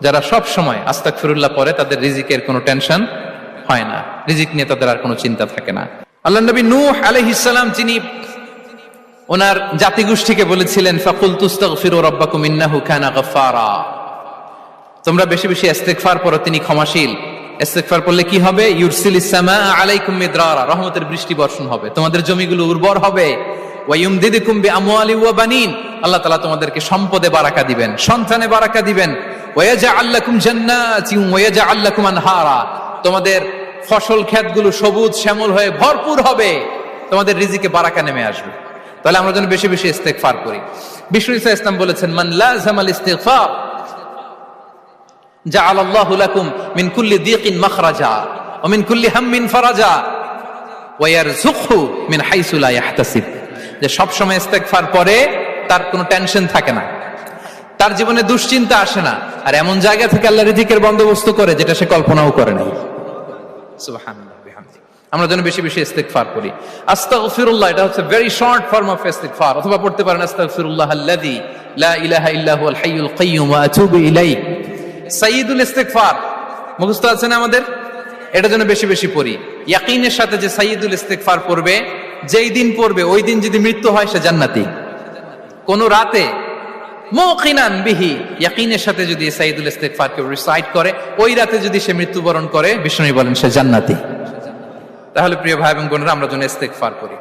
যারা সব সময় আস্তাক ফিরুল্লাহ পরে তাদের রিজিকের কোনো টেনশন হয় না। রিজিক নিয়ে তাদের আর কোনো চিন্তা থাকে না। আল্লাহ নবী নূহ আলাইহিসসালাম যিনি ওনার জাতিগোষ্ঠীকে বলেছিলেন ফাকুল তুস্তাগফিরু রাব্বাকুম ইন্নাহু কানা গাফফারা। তোমরা বেশি বেশি ইস্তেগফার পড়ো, তিনি ক্ষমাশীল। ইস্তেগফার পড়লে কি হবে? ইউরসিল ইসসামা আলাইকুম মিদরারা। রহমতের বৃষ্টি বর্ষণ হবে। তোমাদের জমিগুলো উর্বর হবে। ওয়া ইউমদিদুকুম বিআমওয়ালি ওয়া বানিন। আল্লাহ তালা তোমাদেরকে সম্পদে বারাকা দিবেন, সন্তানে বারাকা দিবেন। তোমাদের ফসল ক্ষেতগুলো সবুজ শ্যামল হয়ে ভরপুর হবে। তোমাদের রিজিকে বারাকা নেমে আসবে। তাহলে আমরা যেন বেশি বেশি ইস্তেগফার করি। বিষ্ণু ইসা ইসলাম বলেছেন, মান লাজামাল ইস্তিগফার, জাআল আল্লাহু লাকুম মিন কুল্লি দিকিন মাখরাজা ওয়া মিন কুল্লি হাম্মিন ফারাজা ওয়া ইয়ারযুকহু মিন হাইসু লা ইয়াহতাসিব। যে সব সময় ইস্তেগফার পরে তার কোনো টেনশন থাকে না। তার জীবনে দুশ্চিন্তা আসে না। আর এমন জায়গা থেকে আল্লাহ রিজিকের বন্দোবস্ত করে যেটা সে কল্পনাও করে নাই। আমরা যেন বেশি বেশি ইস্তেগফার করি। আস্তাগফিরুল্লাহ, এটা হচ্ছে ভেরি শর্ট ফর্ম অফ ইস্তেগফার। অথবা পড়তে পারেন, আস্তাগফিরুল্লাহ আল্লাযী লা ইলাহা ইল্লা হুয়াল হাইয়ুল কাইয়্যুম ওয়া আতুবু ইলাইহি। সাইয়্যিদুল ইস্তেগফার। মুখস্থ আছে না আমাদের? এটা যেন বেশি বেশি পড়ি। ইয়াকিনের সাথে যে সাইয়্যিদুল ইস্তেগফার পড়বে, যেই দিন পড়বে, ওই দিন যদি মৃত্যু হয়, সে জান্নাতি। কোন রাতে মুকিনান বিহি, ইয়াকিনের সাথে যদি সাইদুল ইস্তেকফারকে রিসাইড করে, ওই রাতে যদি সে মৃত্যুবরণ করে, বিষ্ণু বলেন সে জান্নাতি। তাহলে প্রিয় ভাই এবং বোনেরা, আমরা যেন ইস্তেগফার করি।